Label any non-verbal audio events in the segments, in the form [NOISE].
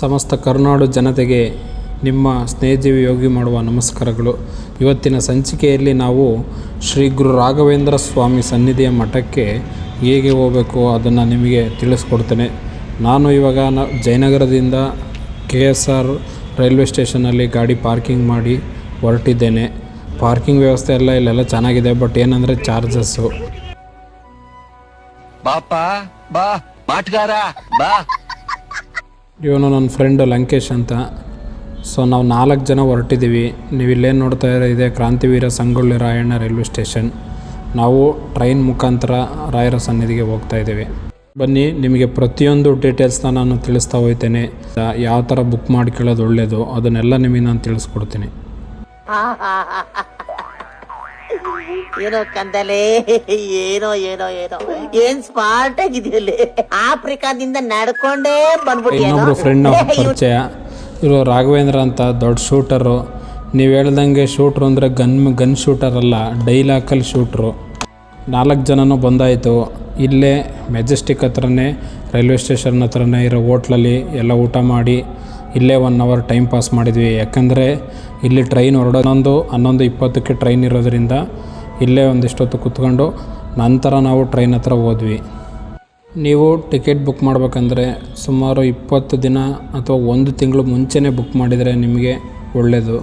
ಸಮಸ್ತ ಕರುನಾಡು ಜನತೆಗೆ ನಿಮ್ಮ ಸ್ನೇಹಜೀವಿ ಯೋಗಿ ಮಾಡುವ ನಮಸ್ಕಾರಗಳು. ಇವತ್ತಿನ ಸಂಚಿಕೆಯಲ್ಲಿ ನಾವು ಶ್ರೀ ಗುರು ರಾಘವೇಂದ್ರ ಸ್ವಾಮಿ ಸನ್ನಿಧಿಯ ಮಠಕ್ಕೆ ಹೇಗೆ ಹೋಗಬೇಕು ಅದನ್ನು ನಿಮಗೆ ತಿಳಿಸ್ಕೊಡ್ತೇನೆ. ನಾನು ಇವಾಗ ನ ಜಯನಗರದಿಂದ ಕೆ ಎಸ್ ಆರ್ ರೈಲ್ವೆ ಸ್ಟೇಷನಲ್ಲಿ ಗಾಡಿ ಪಾರ್ಕಿಂಗ್ ಮಾಡಿ ಹೊರಟಿದ್ದೇನೆ. ಪಾರ್ಕಿಂಗ್ ವ್ಯವಸ್ಥೆ ಎಲ್ಲ ಇಲ್ಲೆಲ್ಲ ಚೆನ್ನಾಗಿದೆ, ಬಟ್ ಏನಂದರೆ ಚಾರ್ಜಸ್ಸು. ಬಾಪಾ ಬಾ, ಮಾಟ್ಗಾರ, ಬಾ. ಇವನು ನನ್ನ ಫ್ರೆಂಡು ಲಂಕೇಶ್ ಅಂತ. ಸೊ ನಾವು ನಾಲ್ಕು ಜನ ಹೊರಟಿದ್ದೀವಿ. ನೀವು ಇಲ್ಲೇನು ನೋಡ್ತಾ ಇರೋ ಇದೆ ಕ್ರಾಂತಿವೀರ ಸಂಗೊಳ್ಳಿ ರಾಯಣ್ಣ ರೈಲ್ವೆ ಸ್ಟೇಷನ್. ನಾವು ಟ್ರೈನ್ ಮುಖಾಂತರ ರಾಯರ ಸನ್ನಿಧಿಗೆ ಹೋಗ್ತಾ ಇದ್ದೀವಿ. ಬನ್ನಿ, ನಿಮಗೆ ಪ್ರತಿಯೊಂದು ಡೀಟೇಲ್ಸ್ನ ನಾನು ತಿಳಿಸ್ತಾ ಹೋಗ್ತೇನೆ. ಯಾವ ಥರ ಬುಕ್ ಮಾಡ್ಕೊಳ್ಳೋದು ಒಳ್ಳೆಯದು ಅದನ್ನೆಲ್ಲ ನಿಮಗೆ ನಾನು ತಿಳಿಸ್ಕೊಡ್ತೀನಿ. [LAUGHS] ಏನೋ ಕಂದಲೆ ಏನೋ ಏನೋ ಏನೋ. ಏನ್ ಸ್ಮಾರ್ಟ್ ಆಗಿದೆಯಲ್ಲಿ ಆಫ್ರಿಕಾದಿಂದ ನಡ್ಕೊಂಡೇ ಇನ್ನೊಬ್ರು ಫ್ರೆಂಡ್ [LAUGHS] ಪರಿಚಯ. ಇವರು ರಾಘವೇಂದ್ರ ಅಂತ ದೊಡ್ಡ ಶೂಟರು ನೀವು ಹೇಳ್ದಂಗೆ ಶೂಟ್ರು ಅಂದರೆ ಗನ್ ಗನ್ ಶೂಟರ್ ಅಲ್ಲ ಡೈಲಾಕಲ್ಲಿ ಶೂಟ್ರು ನಾಲ್ಕು ಜನನೂ ಬಂದಾಯಿತು. ಇಲ್ಲೇ ಮೆಜೆಸ್ಟಿಕ್ ಹತ್ರನೇ ರೈಲ್ವೆ ಸ್ಟೇಷನ್ ಹತ್ರನೇ ಇರೋ ಹೋಟ್ಲಲ್ಲಿ ಎಲ್ಲ ಊಟ ಮಾಡಿ ಇಲ್ಲೇ ಒನ್ ಅವರ್ ಟೈಮ್ ಪಾಸ್ ಮಾಡಿದ್ವಿ. ಯಾಕಂದರೆ ಇಲ್ಲಿ ಟ್ರೈನ್ ಹೊರಡೋದೊಂದು ಹನ್ನೊಂದು ಇಪ್ಪತ್ತಕ್ಕೆ ಟ್ರೈನ್ ಇರೋದ್ರಿಂದ ಇಲ್ಲೇ ಒಂದಿಷ್ಟೊತ್ತು ಕೂತ್ಕೊಂಡು ನಂತರ ನಾವು ಟ್ರೈನ್ ಹತ್ರ ಹೋದ್ವಿ. ನೀವು ಟಿಕೆಟ್ ಬುಕ್ ಮಾಡಬೇಕಂದ್ರೆ ಸುಮಾರು ಇಪ್ಪತ್ತು ದಿನ ಅಥವಾ ಒಂದು ತಿಂಗಳು ಮುಂಚೆನೇ ಬುಕ್ ಮಾಡಿದರೆ ನಿಮಗೆ ಒಳ್ಳೆಯದು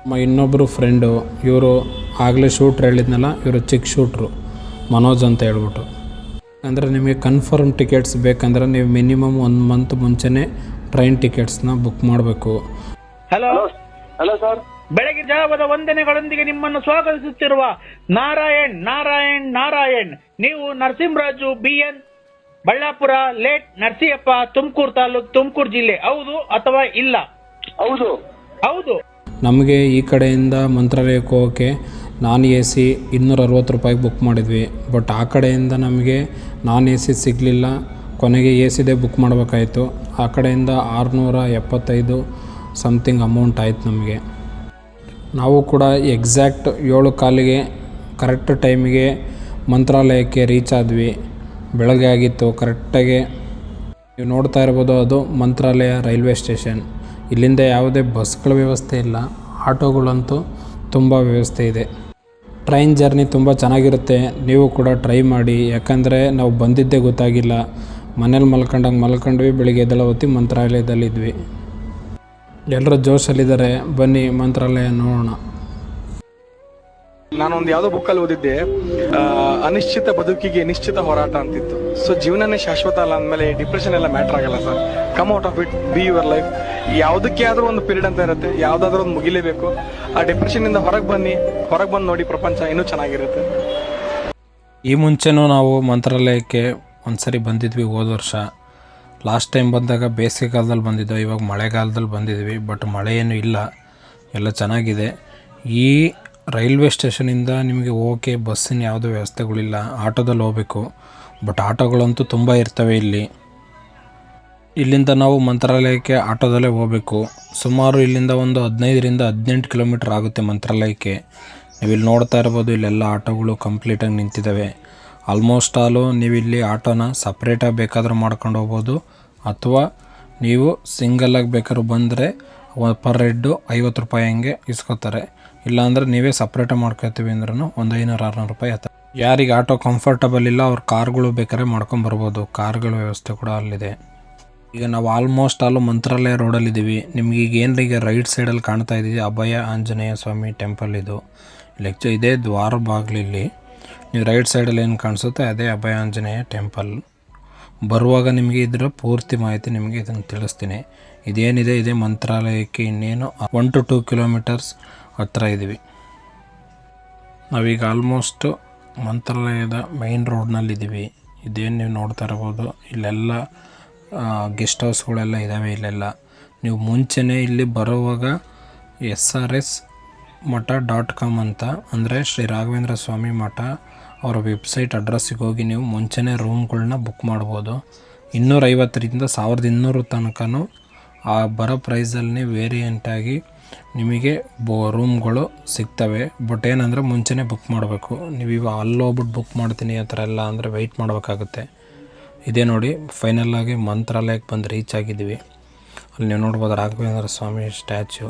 ನಮ್ಮ ಇನ್ನೊಬ್ಬರು ಫ್ರೆಂಡು ಇವರು ಆಗಲೇ ಶೂಟ್ರ್ ಹೇಳಿದ್ನಲ್ಲ ಇವರು ಚಿಕ್ಕ ಶೂಟ್ರು ಮನೋಜ್ ಅಂತ ಹೇಳ್ಬಿಟ್ಟು. ಅಂದರೆ ನಿಮಗೆ ಕನ್ಫರ್ಮ್ ಟಿಕೆಟ್ಸ್ ಬೇಕಂದ್ರೆ ನೀವು ಮಿನಿಮಮ್ ಒಂದು ಮಂತ್ ಮುಂಚೆನೇ ಟ್ರೈನ್ ಟಿಕೆಟ್ಸ್ನ ಬುಕ್ ಮಾಡಬೇಕು. ಹಲೋ ಹಲೋ ಸರ್ ಬೆಳಗ್ಗೆ ಜಾವದ ವಂದನೆಗಳೊಂದಿಗೆ ನಿಮ್ಮನ್ನು ಸ್ವಾಗತಿಸುತ್ತಿರುವ ನಾರಾಯಣ್ ನಾರಾಯಣ್ ನಾರಾಯಣ್. ನೀವು Narasimharaju B N Ballapura late Narasiyappa Tumakuru taluk Tumakuru ಜಿಲ್ಲೆ. ಹೌದು ಅಥವಾ ಇಲ್ಲ? ಹೌದು. ಹೌದು. ನಮಗೆ ಈ ಕಡೆಯಿಂದ ಮಂತ್ರಾಲಯಕ್ಕೆ ಹೋಗೋಕ್ಕೆ ನಾನ್ ಎ ಸಿ ಇನ್ನೂರ ಅರವತ್ತು ರೂಪಾಯಿಗೆ ಬುಕ್ ಮಾಡಿದ್ವಿ. ಬಟ್ ಆ ಕಡೆಯಿಂದ ನಮಗೆ ನಾನ್ ಎ ಸಿ ಸಿಗಲಿಲ್ಲ. ಕೊನೆಗೆ ಎ ಸಿದೇ ಬುಕ್ ಮಾಡಬೇಕಾಯಿತು. ಆ ಕಡೆಯಿಂದ ಆರುನೂರ ಎಪ್ಪತ್ತೈದು ಸಮಥಿಂಗ್ ಅಮೌಂಟ್ ಆಯಿತು ನಮಗೆ. ನಾವು ಕೂಡ ಎಕ್ಸಾಕ್ಟ್ ಏಳು ಕಾಲಿಗೆ ಕರೆಕ್ಟ್ ಟೈಮಿಗೆ ಮಂತ್ರಾಲಯಕ್ಕೆ ರೀಚ್ ಆದ್ವಿ. ಬೆಳಗ್ಗೆ ಆಗಿತ್ತು ಕರೆಕ್ಟಾಗಿ ನೀವು ನೋಡ್ತಾ ಇರ್ಬೋದು ಅದು ಮಂತ್ರಾಲಯ ರೈಲ್ವೆ ಸ್ಟೇಷನ್. ಇಲ್ಲಿಂದ ಯಾವುದೇ ಬಸ್ಗಳ ವ್ಯವಸ್ಥೆ ಇಲ್ಲ. ಆಟೋಗಳಂತೂ ತುಂಬ ವ್ಯವಸ್ಥೆ ಇದೆ. ಟ್ರೈನ್ ಜರ್ನಿ ತುಂಬ ಚೆನ್ನಾಗಿರುತ್ತೆ. ನೀವು ಕೂಡ ಟ್ರೈ ಮಾಡಿ. ಯಾಕಂದರೆ ನಾವು ಬಂದಿದ್ದೇ ಗೊತ್ತಾಗಿಲ್ಲ. ಮನೇಲಿ ಮಲ್ಕೊಂಡಂಗೆ ಮಲ್ಕೊಂಡ್ವಿ, ಬೆಳಿಗ್ಗೆ ಎದ್ದಳ ಹೊತ್ತಿ ಮಂತ್ರಾಲಯದಲ್ಲಿದ್ವಿ. ಎಲ್ಲರೂ ಜೋಶಲ್ಲಿದ್ದಾರೆ. ಬನ್ನಿ ಮಂತ್ರಾಲಯ ನೋಡೋಣ. ನಾನೊಂದು ಯಾವ್ದೋ ಬುಕ್ಕಲ್ಲಿ ಓದಿದ್ದೆ. ಅನಿಶ್ಚಿತ ಬದುಕಿಗೆ ನಿಶ್ಚಿತ ಹೋರಾಟ ಅಂತಿತ್ತು. ಸೊ ಜೀವನನೇ ಶಾಶ್ವತ ಅಲ್ಲ ಅಂದಮೇಲೆ ಡಿಪ್ರೆಷನ್ ಎಲ್ಲ ಮ್ಯಾಟರ್ ಆಗಲ್ಲ sir come out of it be your life ಯಾವುದಕ್ಕೆ ಆದ್ರೂ ಒಂದು ಪೀರಿಯಡ್ ಅಂತ ಇರುತ್ತೆ. ಯಾವುದಾದ್ರೂ ಒಂದು ಮುಗಿಲೇಬೇಕು. ಆ ಡಿಪ್ರೆಷನ್ ಇಂದ ಹೊರಗೆ ಬನ್ನಿ. ಹೊರಗೆ ಬಂದು ನೋಡಿ ಪ್ರಪಂಚ ಇನ್ನೂ ಚೆನ್ನಾಗಿರುತ್ತೆ. ಈ ಮುಂಚೆನೂ ನಾವು ಮಂತ್ರಾಲಯಕ್ಕೆ ಒಂದ್ಸರಿ ಬಂದಿದ್ವಿ ಹೋದ ವರ್ಷ. ಲಾಸ್ಟ್ ಟೈಮ್ ಬಂದಾಗ ಬೇಸಿಗೆಗಾಲದಲ್ಲಿ ಬಂದಿದ್ದೋ ಇವಾಗ ಮಳೆಗಾಲದಲ್ಲಿ ಬಂದಿದ್ವಿ ಬಟ್ ಮಳೆ ಏನು ಇಲ್ಲ. ಎಲ್ಲ ಚೆನ್ನಾಗಿದೆ. ಈ ರೈಲ್ವೆ ಸ್ಟೇಷನಿಂದ ನಿಮಗೆ ಓಕೆ ಬಸ್ಸಿನ ಯಾವುದೋ ವ್ಯವಸ್ಥೆಗಳಿಲ್ಲ. ಆಟೋದಲ್ಲಿ ಹೋಗಬೇಕು. ಬಟ್ ಆಟೋಗಳಂತೂ ತುಂಬ ಇರ್ತವೆ ಇಲ್ಲಿ. ಇಲ್ಲಿಂದ ನಾವು ಮಂತ್ರಾಲಯಕ್ಕೆ ಆಟೋದಲ್ಲೇ ಹೋಗಬೇಕು. ಸುಮಾರು ಇಲ್ಲಿಂದ ಒಂದು ಹದಿನೈದರಿಂದ ಹದಿನೆಂಟು ಕಿಲೋಮೀಟ್ರ್ ಆಗುತ್ತೆ ಮಂತ್ರಾಲಯಕ್ಕೆ. ನೀವು ಇಲ್ಲಿ ನೋಡ್ತಾ ಇರ್ಬೋದು, ಇಲ್ಲೆಲ್ಲ ಆಟೋಗಳು ಕಂಪ್ಲೀಟಾಗಿ ನಿಂತಿದ್ದಾವೆ. ಆಲ್ಮೋಸ್ಟ್ ಆಲು ನೀವು ಇಲ್ಲಿ ಆಟೋನ ಸಪ್ರೇಟಾಗಿ ಬೇಕಾದರೂ ಮಾಡ್ಕೊಂಡು ಹೋಗ್ಬೋದು. ಅಥವಾ ನೀವು ಸಿಂಗಲಾಗಿ ಬೇಕಾದ್ರೂ ಬಂದರೆ ಪರ್ ಹೆಡ್ಡು ಐವತ್ತು ರೂಪಾಯಿ ಹಂಗೆ ಇಸ್ಕೋತಾರೆ. ಇಲ್ಲಾಂದರೆ ನೀವೇ ಸಪ್ರೇಟಾಗಿ ಮಾಡ್ಕೊತೀವಿ ಅಂದ್ರೂ ಒಂದು ಐನೂರು, ಆರುನೂರು ರೂಪಾಯಿ ಆತ ಯಾರಿಗೆ ಆಟೋ ಕಂಫರ್ಟಬಲ್ ಇಲ್ಲ, ಅವ್ರ ಕಾರ್ಗಳು ಬೇಕಾದ್ರೆ ಮಾಡ್ಕೊಂಬರ್ಬೋದು ಕಾರ್ಗಳ ವ್ಯವಸ್ಥೆ ಕೂಡ ಅಲ್ಲಿದೆ. ಈಗ ನಾವು ಆಲ್ಮೋಸ್ಟ್ ಆಲು ಮಂತ್ರಾಲಯ ರೋಡಲ್ಲಿದ್ದೀವಿ ನಿಮ್ಗೆ ಈಗ ಏನು ಈಗ ರೈಟ್ ಸೈಡಲ್ಲಿ ಕಾಣ್ತಾ ಇದ್ದೀವಿ ಅಭಯ ಆಂಜನೇಯ ಸ್ವಾಮಿ ಟೆಂಪಲ್ ಇದು. ಲೆಕ್ಚ ಇದೇ ದ್ವಾರ ನೀವು ರೈಟ್ ಸೈಡಲ್ಲಿ ಏನು ಕಾಣಿಸುತ್ತೆ, ಅದೇ ಅಭಯಾಂಜನೇಯ ಟೆಂಪಲ್. ಬರುವಾಗ ನಿಮಗೆ ಇದರ ಪೂರ್ತಿ ಮಾಹಿತಿ ನಿಮಗೆ ಇದನ್ನು ತಿಳಿಸ್ತೀನಿ. ಇದೇನಿದೆ, ಇದೇ ಮಂತ್ರಾಲಯಕ್ಕೆ ಇನ್ನೇನು ಒನ್ ಟು ಟೂ ಕಿಲೋಮೀಟರ್ಸ್ ಹತ್ರ ಇದ್ದೀವಿ. ನಾವೀಗ ಆಲ್ಮೋಸ್ಟ್ ಮಂತ್ರಾಲಯದ ಮೈನ್ ರೋಡ್ನಲ್ಲಿದ್ದೀವಿ ಇದೇನು ನೀವು ನೋಡ್ತಾ ಇರ್ಬೋದು, ಇಲ್ಲೆಲ್ಲ ಗೆಸ್ಟ್ ಹೌಸ್ಗಳೆಲ್ಲ ಇದ್ದಾವೆ ಇಲ್ಲೆಲ್ಲ. ನೀವು ಮುಂಚೆನೇ ಇಲ್ಲಿ ಬರುವಾಗ S R S Matha dot com ಅಂತ, ಅಂದರೆ ಶ್ರೀ ರಾಘವೇಂದ್ರ ಸ್ವಾಮಿ ಮಠ ಅವರ ವೆಬ್ಸೈಟ್ ಅಡ್ರೆಸ್ಸಿಗೆ ಹೋಗಿ ನೀವು ಮುಂಚೆನೇ ರೂಮ್ಗಳನ್ನ ಬುಕ್ ಮಾಡ್ಬೋದು. ಇನ್ನೂರೈವತ್ತರಿಂದ ಸಾವಿರದ ಇನ್ನೂರು ತನಕನೂ ಆ ಬರೋ ಪ್ರೈಸಲ್ಲಿ ವೇರಿಯಂಟಾಗಿ ನಿಮಗೆ ಬೋ ರೂಮ್ಗಳು ಸಿಗ್ತವೆ. ಬಟ್ ಏನಂದರೆ ಮುಂಚೆನೇ ಬುಕ್ ಮಾಡಬೇಕು. ನೀವು ಇವಾಗ ಅಲ್ಲೋಗ್ಬಿಟ್ಟು ಬುಕ್ ಮಾಡ್ತೀನಿ ಆ ಥರ ಎಲ್ಲ ಅಂದರೆ ವೆಯ್ಟ್ ಮಾಡಬೇಕಾಗುತ್ತೆ. ಇದೇ ನೋಡಿ ಫೈನಲ್ಲಾಗಿ ಮಂತ್ರಾಲಯಕ್ಕೆ ಬಂದು ರೀಚ್ ಆಗಿದ್ದೀವಿ ಅಲ್ಲಿ ನೀವು ನೋಡ್ಬೋದು ರಾಘವೇಂದ್ರ ಸ್ವಾಮಿ ಸ್ಟ್ಯಾಚ್ಯು.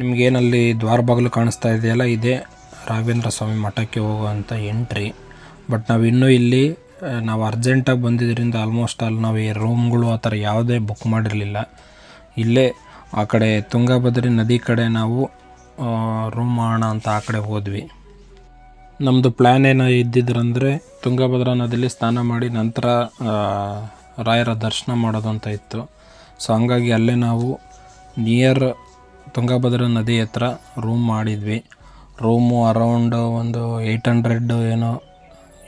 ನಿಮಗೇನಲ್ಲಿ ದ್ವಾರ ಬಾಗಿಲು ಕಾಣಿಸ್ತಾ ಇದೆಯಲ್ಲ, ಇದೇ ರಾಘವೇಂದ್ರ ಸ್ವಾಮಿ ಮಠಕ್ಕೆ ಹೋಗುವಂಥ ಎಂಟ್ರಿ ಬಟ್ ನಾವು ಇನ್ನೂ ಇಲ್ಲಿ ನಾವು ಅರ್ಜೆಂಟಾಗಿ ಬಂದಿದ್ದರಿಂದ ಆಲ್ಮೋಸ್ಟ್ ಅಲ್ಲಿ ನಾವು ಈ ರೂಮ್ಗಳು ಆ ಥರ ಯಾವುದೇ ಬುಕ್ ಮಾಡಿರಲಿಲ್ಲ. ಇಲ್ಲೇ ಆ ಕಡೆ ತುಂಗಭದ್ರಿ ನದಿ ಕಡೆ ನಾವು ರೂಮ್ ಮಾಡೋಣ ಅಂತ ಆ ಕಡೆ ಹೋದ್ವಿ. ನಮ್ಮದು ಪ್ಲ್ಯಾನ್ ಏನೋ ಇದ್ದಿದ್ರಂದರೆ ತುಂಗಭದ್ರಾ ನದಿಯಲ್ಲಿ ಸ್ನಾನ ಮಾಡಿ ನಂತರ ರಾಯರ ದರ್ಶನ ಮಾಡೋದು ಅಂತ ಇತ್ತು. ಸೊ ಹಂಗಾಗಿ ಅಲ್ಲೇ ನಾವು ನಿಯರ್ ತುಂಗಭದ್ರಾ ನದಿ ಹತ್ರ ರೂಮ್ ಮಾಡಿದ್ವಿ. ರೂಮು ಅರೌಂಡು ಒಂದು ಏಯ್ಟ್ ಹಂಡ್ರೆಡ್ ಏನೋ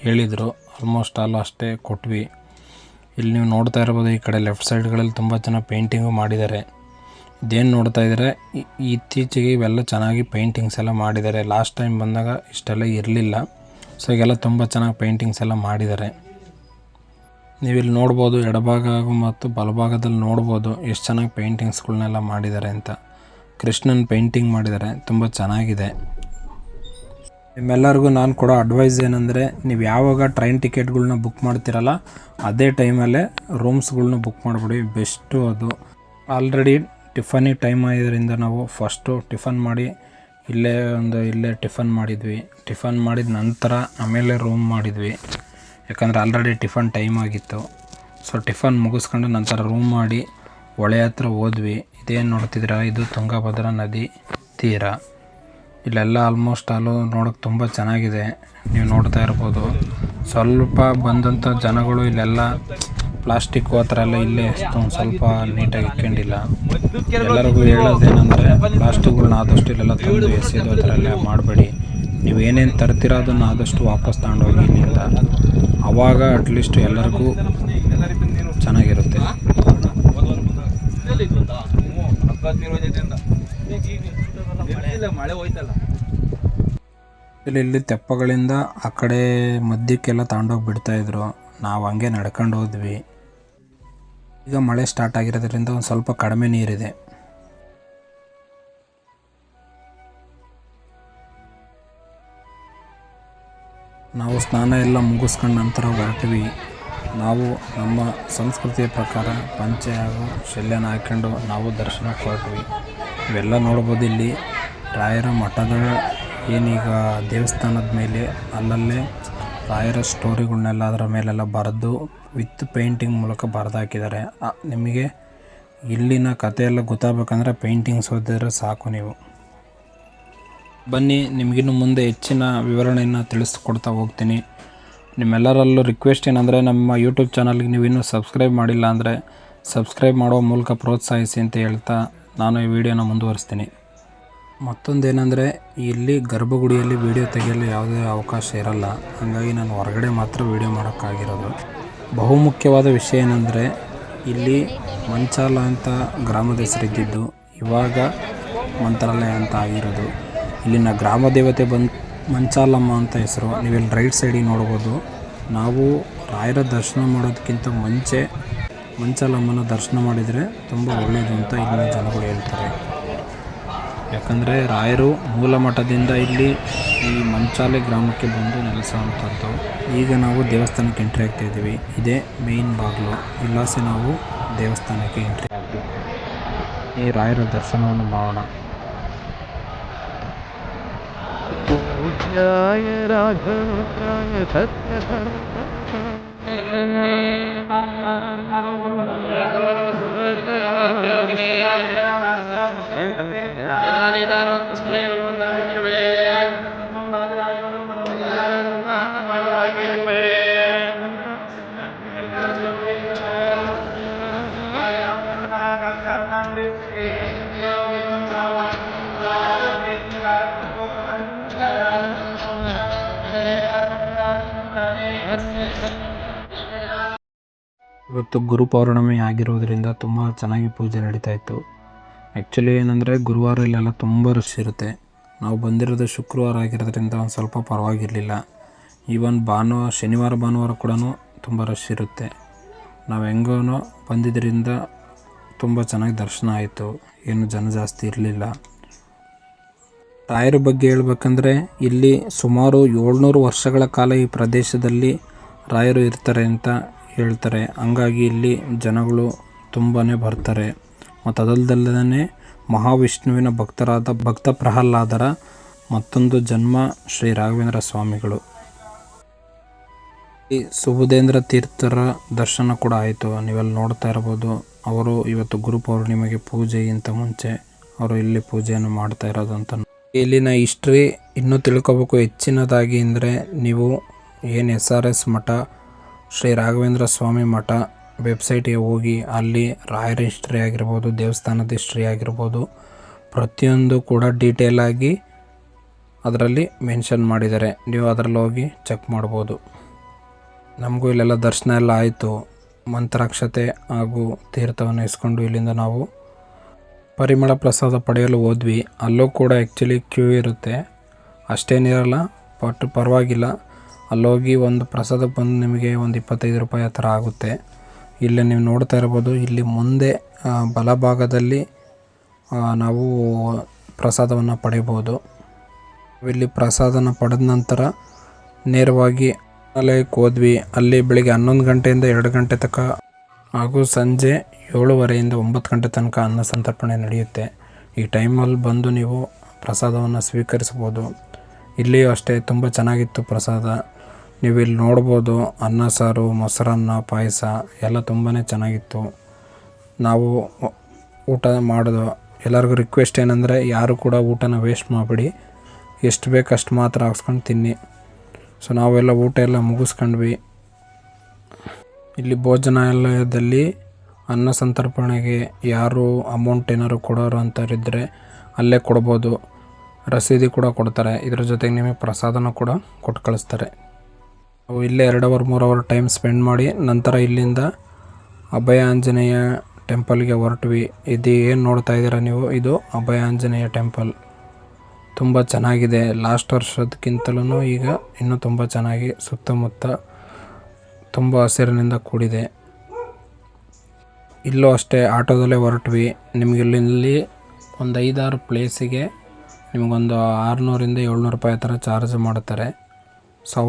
ಹೇಳಿದರು. ಆಲ್ಮೋಸ್ಟ್ ಆಲ್ ಅಷ್ಟೇ ಕೊಟ್ವಿ. ಇಲ್ಲಿ ನೀವು ನೋಡ್ತಾ ಇರ್ಬೋದು, ಈ ಕಡೆ ಲೆಫ್ಟ್ ಸೈಡ್ಗಳಲ್ಲಿ ತುಂಬ ಚೆನ್ನಾಗಿ ಪೇಂಟಿಂಗು ಮಾಡಿದ್ದಾರೆ. ಇದೇನು ನೋಡ್ತಾ ಇದ್ದಾರೆ ಇತ್ತೀಚೆಗೆ ಇವೆಲ್ಲ ಚೆನ್ನಾಗಿ ಪೇಂಟಿಂಗ್ಸ್ ಎಲ್ಲ ಮಾಡಿದ್ದಾರೆ. ಲಾಸ್ಟ್ ಟೈಮ್ ಬಂದಾಗ ಇಷ್ಟೆಲ್ಲ ಇರಲಿಲ್ಲ. ಸೊ ಈಗೆಲ್ಲ ತುಂಬ ಚೆನ್ನಾಗಿ ಪೇಂಟಿಂಗ್ಸ್ ಎಲ್ಲ ಮಾಡಿದ್ದಾರೆ. ನೀವಿಲ್ಲಿ ನೋಡ್ಬೋದು ಎಡಭಾಗ ಮತ್ತು ಬಲಭಾಗದಲ್ಲಿ ನೋಡ್ಬೋದು ಎಷ್ಟು ಚೆನ್ನಾಗಿ ಪೇಂಟಿಂಗ್ಸ್ಗಳನ್ನೆಲ್ಲ ಮಾಡಿದ್ದಾರೆ ಅಂತ. ಕೃಷ್ಣನ್ ಪೇಂಟಿಂಗ್ ಮಾಡಿದ್ದಾರೆ, ತುಂಬ ಚೆನ್ನಾಗಿದೆ. ನಿಮ್ಮೆಲ್ಲರಿಗೂ ನಾನು ಕೊಡೋ ಅಡ್ವೈಸ್ ಏನಂದರೆ, ನೀವು ಯಾವಾಗ ಟ್ರೈನ್ ಟಿಕೆಟ್ಗಳ್ನ ಬುಕ್ ಮಾಡ್ತೀರಲ್ಲ, ಅದೇ ಟೈಮಲ್ಲೇ ರೂಮ್ಸ್ಗಳ್ನ ಬುಕ್ ಮಾಡಿಬಿಡಿ. ಬೆಸ್ಟು ಅದು. ಆಲ್ರೆಡಿ ಟಿಫನಿಗೆ ಟೈಮ್ ಆಗಿದ್ದರಿಂದ ನಾವು ಫಸ್ಟು ಟಿಫನ್ ಮಾಡಿ, ಇಲ್ಲೇ ಒಂದು ಇಲ್ಲೇ ಟಿಫನ್ ಮಾಡಿದ್ವಿ. ಟಿಫನ್ ಮಾಡಿದ ನಂತರ ಆಮೇಲೆ ರೂಮ್ ಮಾಡಿದ್ವಿ. ಯಾಕಂದರೆ ಆಲ್ರೆಡಿ ಟಿಫನ್ ಟೈಮ್ ಆಗಿತ್ತು. ಸೊ ಟಿಫನ್ ಮುಗಿಸ್ಕೊಂಡು ನಂತರ ರೂಮ್ ಮಾಡಿ, ಹೊಳೆ ಹತ್ರ ಹೋದ್ವಿ. ಇದೇನು ನೋಡ್ತಿದ್ದೀರಾ? ಇದು ತುಂಗಭದ್ರಾ ನದಿ ತೀರ. ಇಲ್ಲೆಲ್ಲ ಆಲ್ಮೋಸ್ಟ್ ಆಲು ನೋಡೋಕೆ ತುಂಬ ಚೆನ್ನಾಗಿದೆ. ನೀವು ನೋಡ್ತಾ ಇರ್ಬೋದು. ಸ್ವಲ್ಪ ಬಂದಂಥ ಜನಗಳು ಇಲ್ಲೆಲ್ಲ ಪ್ಲಾಸ್ಟಿಕ್ ಆ ಥರ ಎಲ್ಲ ಇಲ್ಲೇ ಸ್ವಲ್ಪ ನೀಟಾಗಿ ಇಟ್ಕೊಂಡಿಲ್ಲ. ಎಲ್ಲರಿಗೂ ಹೇಳೋದೇನೆಂದರೆ ಪ್ಲಾಸ್ಟಿಕ್ಗಳನ್ನ ಆದಷ್ಟು ಇಲ್ಲೆಲ್ಲ ತಂದು ಎಸೆಯೋದು ಆ ಥರ ಎಲ್ಲ ಮಾಡಬೇಡಿ. ನೀವು ಏನೇನು ತರ್ತೀರ ಅದನ್ನು ಆದಷ್ಟು ವಾಪಸ್ ತಗೊಂಡೋಗಿ ಇಲ್ಲಿಂದ ಆವಾಗ ಅಟ್ಲೀಸ್ಟ್ ಎಲ್ಲರಿಗೂ ಚೆನ್ನಾಗಿರುತ್ತೆ. ಇಲ್ಲಿ ಇಲ್ಲಿ ತೆಪ್ಪಗಳಿಂದ ಆ ಕಡೆ ಮದ್ಯಕ್ಕೆಲ್ಲ ತಗೊಂಡೋಗಿ ಬಿಡ್ತಾಯಿದ್ರು ನಾವು ಹಂಗೆ ನಡ್ಕೊಂಡು ಹೋದ್ವಿ. ಈಗ ಮಳೆ ಸ್ಟಾರ್ಟ್ ಆಗಿರೋದ್ರಿಂದ ಒಂದು ಸ್ವಲ್ಪ ಕಡಿಮೆ ನೀರಿದೆ. ನಾವು ಸ್ನಾನ ಎಲ್ಲ ಮುಗಿಸ್ಕೊಂಡು ನಂತರ ಹೊರಟ್ವಿ. ನಾವು ನಮ್ಮ ಸಂಸ್ಕೃತಿಯ ಪ್ರಕಾರ ಪಂಚೆ ಹಾಗೂ ಶಲ್ಯನ ಹಾಕ್ಕೊಂಡು ನಾವು ದರ್ಶನಕ್ಕೆ ಹೊರಟ್ವಿ. ಇವೆಲ್ಲ ನೋಡ್ಬೋದು ಇಲ್ಲಿ. ರಾಯರ ಮಠದ ಏನೀಗ ದೇವಸ್ಥಾನದ ಮೇಲೆ ಅಲ್ಲಲ್ಲೇ ರಾಯರ ಸ್ಟೋರಿಗಳನ್ನೆಲ್ಲ ಅದರ ಮೇಲೆಲ್ಲ ಬರೆದು ವಿತ್ ಪೇಂಟಿಂಗ್ ಮೂಲಕ ಬರೆದಾಕಿದ್ದಾರೆ. ನಿಮಗೆ ಇಲ್ಲಿನ ಕಥೆ ಎಲ್ಲ ಗೊತ್ತಾಗಬೇಕಂದ್ರೆ ಪೇಂಟಿಂಗ್ಸ್ ಓದಿದ್ರೆ ಸಾಕು ನೀವು. ಬನ್ನಿ, ನಿಮಗಿನ್ನು ಮುಂದೆ ಹೆಚ್ಚಿನ ವಿವರಣೆಯನ್ನು ತಿಳಿಸ್ಕೊಡ್ತಾ ಹೋಗ್ತೀನಿ. ನಿಮ್ಮೆಲ್ಲರಲ್ಲೂ ರಿಕ್ವೆಸ್ಟ್ ಏನಂದರೆ ನಮ್ಮ ಯೂಟ್ಯೂಬ್ ಚಾನಲ್ಗೆ ನೀವು ಇನ್ನೂ ಸಬ್ಸ್ಕ್ರೈಬ್ ಮಾಡಿಲ್ಲ ಅಂದರೆ ಸಬ್ಸ್ಕ್ರೈಬ್ ಮಾಡೋ ಮೂಲಕ ಪ್ರೋತ್ಸಾಹಿಸಿ ಅಂತ ಹೇಳ್ತಾ ನಾನು ಈ ವಿಡಿಯೋನ ಮುಂದುವರಿಸ್ತೀನಿ. ಮತ್ತೊಂದೇನೆಂದರೆ, ಇಲ್ಲಿ ಗರ್ಭಗುಡಿಯಲ್ಲಿ ವೀಡಿಯೋ ತೆಗೆಯಲು ಯಾವುದೇ ಅವಕಾಶ ಇರಲ್ಲ. ಹಾಗಾಗಿ ನಾನು ಹೊರಗಡೆ ಮಾತ್ರ ವೀಡಿಯೋ ಮಾಡೋಕ್ಕಾಗಿರೋದು. ಬಹುಮುಖ್ಯವಾದ ವಿಷಯ ಏನಂದರೆ, ಇಲ್ಲಿ ಮಂಚಾಲ ಅಂತ ಗ್ರಾಮದ ಹೆಸರಿದ್ದಿದ್ದು, ಇವಾಗ ಮಂತ್ರಾಲಯ ಅಂತ ಆಗಿರೋದು. ಇಲ್ಲಿನ ಗ್ರಾಮ ದೇವತೆ ಬಂದು ಮಂಚಾಲಮ್ಮ ಅಂತ ಹೆಸರು. ನೀವಿಲ್ಲಿ ರೈಟ್ ಸೈಡಿಗೆ ನೋಡ್ಬೋದು. ನಾವು ರಾಯರ ದರ್ಶನ ಮಾಡೋದಕ್ಕಿಂತ ಮುಂಚೆ ಮಂಚಾಲಮ್ಮನ ದರ್ಶನ ಮಾಡಿದರೆ ತುಂಬ ಒಳ್ಳೆಯದು ಅಂತ ಇಲ್ಲಿನ ಜನಗಳು ಹೇಳ್ತಾರೆ. ಯಾಕಂದರೆ ರಾಯರು ಮೂಲ ಮಠದಿಂದ ಇಲ್ಲಿ ಈ ಮಂಚಾಲೆ ಗ್ರಾಮಕ್ಕೆ ಬಂದು ನೆಲೆಸುವಂಥದ್ದು ಈಗ ನಾವು ದೇವಸ್ಥಾನಕ್ಕೆ ಎಂಟ್ರಿ ಆಗ್ತಾ ಇದ್ದೀವಿ. ಇದೇ ಮೇಯ್ನ್ ಬಾಗಿಲು. ಇಲ್ಲಾಸೆ ನಾವು ದೇವಸ್ಥಾನಕ್ಕೆ ಎಂಟ್ರಿ ಆಗ್ತೀವಿ. ಈ ರಾಯರ ದರ್ಶನವನ್ನು ಮಾಡೋಣ. ಇವತ್ತು ಗುರು ಪೌರ್ಣಮಿ ಆಗಿರೋದ್ರಿಂದ ತುಂಬ ಚೆನ್ನಾಗಿ ಪೂಜೆ ನಡೀತಾ ಇತ್ತು. ಆ್ಯಕ್ಚುಲಿ ಏನಂದರೆ, ಗುರುವಾರ ಇಲ್ಲೆಲ್ಲ ತುಂಬ ರಶ್ ಇರುತ್ತೆ. ನಾವು ಬಂದಿರೋದು ಶುಕ್ರವಾರ ಆಗಿರೋದ್ರಿಂದ ಒಂದು ಸ್ವಲ್ಪ ಪರವಾಗಿರಲಿಲ್ಲ. ಈವನ್ ಭಾನುವಾರ ಶನಿವಾರ, ಭಾನುವಾರ ಕೂಡ ತುಂಬ ರಶ್ ಇರುತ್ತೆ. ನಾವು ಹೆಂಗೋ ಬಂದಿದ್ದರಿಂದ ತುಂಬ ಚೆನ್ನಾಗಿ ದರ್ಶನ ಆಯಿತು. ಏನು ಜನ ಜಾಸ್ತಿ ಇರಲಿಲ್ಲ. ರಾಯರ ಬಗ್ಗೆ ಹೇಳ್ಬೇಕಂದ್ರೆ, ಇಲ್ಲಿ ಸುಮಾರು ಏಳ್ನೂರು ವರ್ಷಗಳ ಕಾಲ ಈ ಪ್ರದೇಶದಲ್ಲಿ ರಾಯರು ಇರ್ತಾರೆ ಅಂತ ಹೇಳ್ತಾರೆ. ಹಂಗಾಗಿ ಇಲ್ಲಿ ಜನಗಳು ತುಂಬಾ ಬರ್ತಾರೆ. ಮತ್ತು ಅದಲ್ಲದಲ್ಲೇ ಮಹಾವಿಷ್ಣುವಿನ ಭಕ್ತರಾದ ಭಕ್ತ ಪ್ರಹ್ಲಾದರ ಮತ್ತೊಂದು ಜನ್ಮ ಶ್ರೀ ರಾಘವೇಂದ್ರ ಸ್ವಾಮಿಗಳು. ಈ ಸುಬುಧೇಂದ್ರ ತೀರ್ಥರ ದರ್ಶನ ಕೂಡ ಆಯಿತು. ನೀವೆಲ್ಲ ನೋಡ್ತಾ ಇರ್ಬೋದು, ಅವರು ಇವತ್ತು ಗುರು ಪೌರ್ಣಿಮೆಗೆ ಪೂಜೆಗಿಂತ ಮುಂಚೆ ಅವರು ಇಲ್ಲಿ ಪೂಜೆಯನ್ನು ಮಾಡ್ತಾ ಇರೋದು ಅಂತ ಇಲ್ಲಿನ ಹಿಸ್ಟ್ರಿ ಇನ್ನೂ ತಿಳ್ಕೊಬೇಕು. ಹೆಚ್ಚಿನದಾಗಿ ಅಂದರೆ ನೀವು ಏನು ಎಸ್ ಆರ್ ಎಸ್ ಮಠ, ಶ್ರೀ ರಾಘವೇಂದ್ರ ಸ್ವಾಮಿ ಮಠ ವೆಬ್ಸೈಟ್ಗೆ ಹೋಗಿ ಅಲ್ಲಿ ರಾಯರ ಹಿಸ್ಟ್ರಿ ಆಗಿರ್ಬೋದು, ದೇವಸ್ಥಾನದ ಹಿಸ್ಟ್ರಿ ಆಗಿರ್ಬೋದು, ಪ್ರತಿಯೊಂದು ಕೂಡ ಡೀಟೇಲಾಗಿ ಅದರಲ್ಲಿ ಮೆನ್ಷನ್ ಮಾಡಿದ್ದಾರೆ. ನೀವು ಅದರಲ್ಲಿ ಹೋಗಿ ಚೆಕ್ ಮಾಡ್ಬೋದು. ನಮಗೂ ಇಲ್ಲೆಲ್ಲ ದರ್ಶನ ಎಲ್ಲ ಆಯಿತು. ಮಂತ್ರಾಕ್ಷತೆ ಹಾಗೂ ತೀರ್ಥವನ್ನು ಇಸ್ಕೊಂಡು ಇಲ್ಲಿಂದ ನಾವು ಪರಿಮಳ ಪ್ರಸಾದ ಪಡೆಯಲು ಹೋದ್ವಿ. ಅಲ್ಲೂ ಕೂಡ ಆ್ಯಕ್ಚುಲಿ ಕ್ಯೂ ಇರುತ್ತೆ. ಅಷ್ಟೇನಿರಲ್ಲ ಬಟ್ ಪರವಾಗಿಲ್ಲ. ಅಲ್ಲೋಗಿ ಒಂದು ಪ್ರಸಾದಕ್ಕೆ ಬಂದು ನಿಮಗೆ ಒಂದು ಇಪ್ಪತ್ತೈದು ರೂಪಾಯಿ ಆ ಥರ ಆಗುತ್ತೆ. ಇಲ್ಲಿ ನೀವು ನೋಡ್ತಾ ಇರಬಹುದು ಇಲ್ಲಿ ಮುಂದೆ ಬಲಭಾಗದಲ್ಲಿ ನಾವು ಪ್ರಸಾದವನ್ನು ಪಡೆಯಬಹುದು. ಇಲ್ಲಿ ಪ್ರಸಾದನ ಪಡೆದ ನಂತರ ನೇರವಾಗಿ ಆಲಯಕ್ಕೆ ಹೋದ್ವಿ. ಅಲ್ಲಿ ಬೆಳಿಗ್ಗೆ ಹನ್ನೊಂದು ಗಂಟೆಯಿಂದ ಎರಡು ಗಂಟೆ ತನಕ ಹಾಗೂ ಸಂಜೆ ಏಳುವರೆಯಿಂದ ಒಂಬತ್ತು ಗಂಟೆ ತನಕ ಅನ್ನ ಸಂತರ್ಪಣೆ ನಡೆಯುತ್ತೆ. ಈ ಟೈಮಲ್ಲಿ ಬಂದು ನೀವು ಪ್ರಸಾದವನ್ನು ಸ್ವೀಕರಿಸ್ಬೋದು ಇಲ್ಲಿಯೂ ಅಷ್ಟೇ, ತುಂಬ ಚೆನ್ನಾಗಿತ್ತು ಪ್ರಸಾದ. ನೀವು ಇಲ್ಲಿ ನೋಡ್ಬೋದು ಅನ್ನ, ಸಾರು, ಮೊಸರನ್ನ, ಪಾಯಸ ಎಲ್ಲ ತುಂಬಾ ಚೆನ್ನಾಗಿತ್ತು. ನಾವು ಊಟ ಮಾಡೋದು ಎಲ್ಲರಿಗೂ ರಿಕ್ವೆಸ್ಟ್ ಏನಂದರೆ ಯಾರು ಕೂಡ ಊಟನ ವೇಸ್ಟ್ ಮಾಡಬೇಡಿ. ಎಷ್ಟು ಬೇಕು ಅಷ್ಟು ಮಾತ್ರ ಹಾಕ್ಸ್ಕೊಂಡು ತಿನ್ನಿ. ಸೊ ನಾವೆಲ್ಲ ಊಟ ಎಲ್ಲ ಮುಗಿಸ್ಕೊಂಡ್ವಿ. ಇಲ್ಲಿ ಭೋಜನಾಲಯದಲ್ಲಿ ಅನ್ನ ಸಂತರ್ಪಣೆಗೆ ಯಾರು ಅಮೌಂಟ್ ಏನಾದ್ರು ಕೊಡೋರು ಅಂತಾರಿದ್ದರೆ ಅಲ್ಲೇ ಕೊಡ್ಬೋದು. ರಸೀದಿ ಕೂಡ ಕೊಡ್ತಾರೆ. ಇದ್ರ ಜೊತೆಗೆ ನಿಮಗೆ ಪ್ರಸಾದನೂ ಕೂಡ ಕೊಟ್ಟು ಕಳಿಸ್ತಾರೆ. ನಾವು ಇಲ್ಲೇ ಎರಡು ಅವರ್, ಮೂರು ಅವರ್ ಟೈಮ್ ಸ್ಪೆಂಡ್ ಮಾಡಿ ನಂತರ ಇಲ್ಲಿಂದ ಅಭಯ ಆಂಜನೇಯ ಟೆಂಪಲ್ಗೆ ಹೊರಟ್ವಿ. ಇದು ಏನು ನೋಡ್ತಾ ಇದ್ದೀರಾ ನೀವು? ಇದು ಅಭಯ ಆಂಜನೇಯ ಟೆಂಪಲ್ ತುಂಬ ಚೆನ್ನಾಗಿದೆ. ಲಾಸ್ಟ್ ವರ್ಷದಕ್ಕಿಂತಲೂ ಈಗ ಇನ್ನೂ ತುಂಬ ಚೆನ್ನಾಗಿ ಸುತ್ತಮುತ್ತ ತುಂಬ ಹಸಿರಿನಿಂದ ಕೂಡಿದೆ. ಇಲ್ಲೂ ಅಷ್ಟೇ ಆಟೋದಲ್ಲೇ ಹೊರಟ್ವಿ. ನಿಮಗೆ ಇಲ್ಲಿ ಒಂದು ಐದಾರು ಪ್ಲೇಸಿಗೆ ನಿಮಗೊಂದು ಆರುನೂರಿಂದ ಏಳ್ನೂರು ರೂಪಾಯಿ ಥರ ಚಾರ್ಜ್ ಮಾಡ್ತಾರೆ. ಸೊ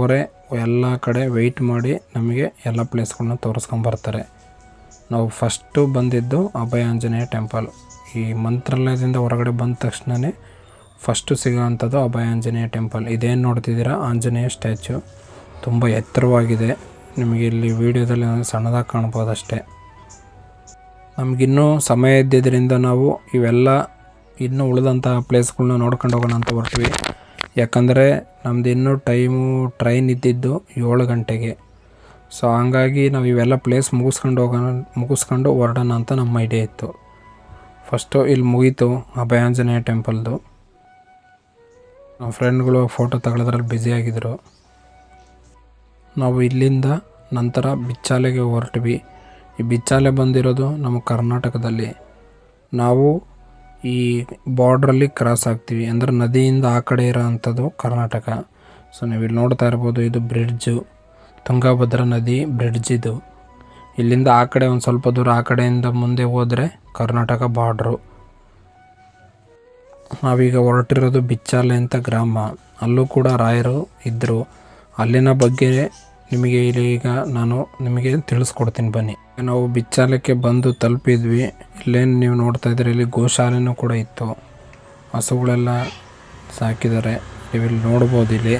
ಎಲ್ಲ ಕಡೆ ವೆಯ್ಟ್ ಮಾಡಿ ನಮಗೆ ಎಲ್ಲ ಪ್ಲೇಸ್ಗಳನ್ನ ತೋರಿಸ್ಕೊಂಬರ್ತಾರೆ ನಾವು ಫಸ್ಟು ಬಂದಿದ್ದು ಅಭಯ ಆಂಜನೇಯ ಟೆಂಪಲ್ ಈ ಮಂತ್ರಾಲಯದಿಂದ ಹೊರಗಡೆ ಬಂದ ತಕ್ಷಣವೇ ಫಸ್ಟು ಸಿಗೋವಂಥದ್ದು ಅಭಯ ಆಂಜನೇಯ ಟೆಂಪಲ್ ಇದೇನು ನೋಡ್ತಿದ್ದೀರಾ? ಆಂಜನೇಯ ಸ್ಟ್ಯಾಚು ತುಂಬ ಎತ್ತರವಾಗಿದೆ. ನಿಮಗೆ ಇಲ್ಲಿ ವೀಡಿಯೋದಲ್ಲಿ ಸಣ್ಣದಾಗಿ ಕಾಣ್ಬೋದಷ್ಟೇ. ನಮಗಿನ್ನೂ ಸಮಯ ಇದ್ದಿದ್ದರಿಂದ ನಾವು ಇವೆಲ್ಲ ಇನ್ನೂ ಉಳಿದಂತಹ ಪ್ಲೇಸ್ಗಳನ್ನ ನೋಡ್ಕೊಂಡು ಹೋಗೋಣ ಅಂತ ಹೊರಟ್ವಿ. ಯಾಕಂದರೆ ನಮ್ದು ಇನ್ನೂ ಟೈಮು ಟ್ರೈನ್ ಇದ್ದಿದ್ದು ಏಳು ಗಂಟೆಗೆ. ಸೊ ಹಂಗಾಗಿ ನಾವು ಇವೆಲ್ಲ ಪ್ಲೇಸ್ ಮುಗಿಸ್ಕೊಂಡು ಹೋಗೋಣ, ಮುಗಿಸ್ಕೊಂಡು ಹೊರಡೋಣ ಅಂತ ನಮ್ಮ ಐಡಿಯಾ ಇತ್ತು. ಫಸ್ಟು ಇಲ್ಲಿ ಮುಗೀತು ಅಭಯ ಆಂಜನೇಯ ಟೆಂಪಲ್ದು ನಮ್ಮ ಫ್ರೆಂಡ್ಗಳು ಫೋಟೋ ತಗೊಳ್ಳೋದ್ರಲ್ಲಿ ಬ್ಯುಸಿಯಾಗಿದ್ದರು ನಾವು ಇಲ್ಲಿಂದ ನಂತರ ಬಿಚ್ಚಾಲೆಗೆ ಹೊರಟ್ವಿ. ಈ ಬಿಚ್ಚಾಲೆ ಬಂದಿರೋದು ನಮ್ಮ ಕರ್ನಾಟಕದಲ್ಲಿ. ನಾವು ಈ ಬಾರ್ಡ್ರಲ್ಲಿ ಕ್ರಾಸ್ ಆಗ್ತೀವಿ ಅಂದ್ರೆ ನದಿಯಿಂದ ಆ ಕಡೆ ಇರೋವಂಥದ್ದು ಕರ್ನಾಟಕ. ಸೊ ನೀವು ಇಲ್ಲಿ ನೋಡ್ತಾ ಇರ್ಬೋದು ಇದು ಬ್ರಿಡ್ಜು. ತುಂಗಭದ್ರಾ ನದಿ ಬ್ರಿಡ್ಜ್ ಇದು. ಇಲ್ಲಿಂದ ಆ ಕಡೆ ಒಂದು ಸ್ವಲ್ಪ ದೂರ ಆ ಕಡೆಯಿಂದ ಮುಂದೆ ಹೋದರೆ ಕರ್ನಾಟಕ ಬಾರ್ಡ್ರು. ನಾವೀಗ ಹೊರಟಿರೋದು ಬಿಚ್ಚಾಲೆ ಅಂತ ಗ್ರಾಮ. ಅಲ್ಲೂ ಕೂಡ ರಾಯರು ಇದ್ದರು ಅಲ್ಲಿನ ಬಗ್ಗೆ ನಿಮಗೆ ಇಲ್ಲಿ ಈಗ ನಾನು ನಿಮಗೆ ತಿಳಿಸ್ಕೊಡ್ತೀನಿ ಬನ್ನಿ. ನಾವು ಬಿಚ್ಚಾಲಕ್ಕೆ ಬಂದು ತಲುಪಿದ್ವಿ. ಇಲ್ಲೇನು ನೀವು ನೋಡ್ತಾ ಇದ್ದೀರಿ, ಇಲ್ಲಿ ಗೋಶಾಲೆನೂ ಕೂಡ ಇತ್ತು. ಹಸುಗಳೆಲ್ಲ ಸಾಕಿದ್ದಾರೆ. ನೀವಿಲ್ಲಿ ನೋಡ್ಬೋದು ಇಲ್ಲಿ.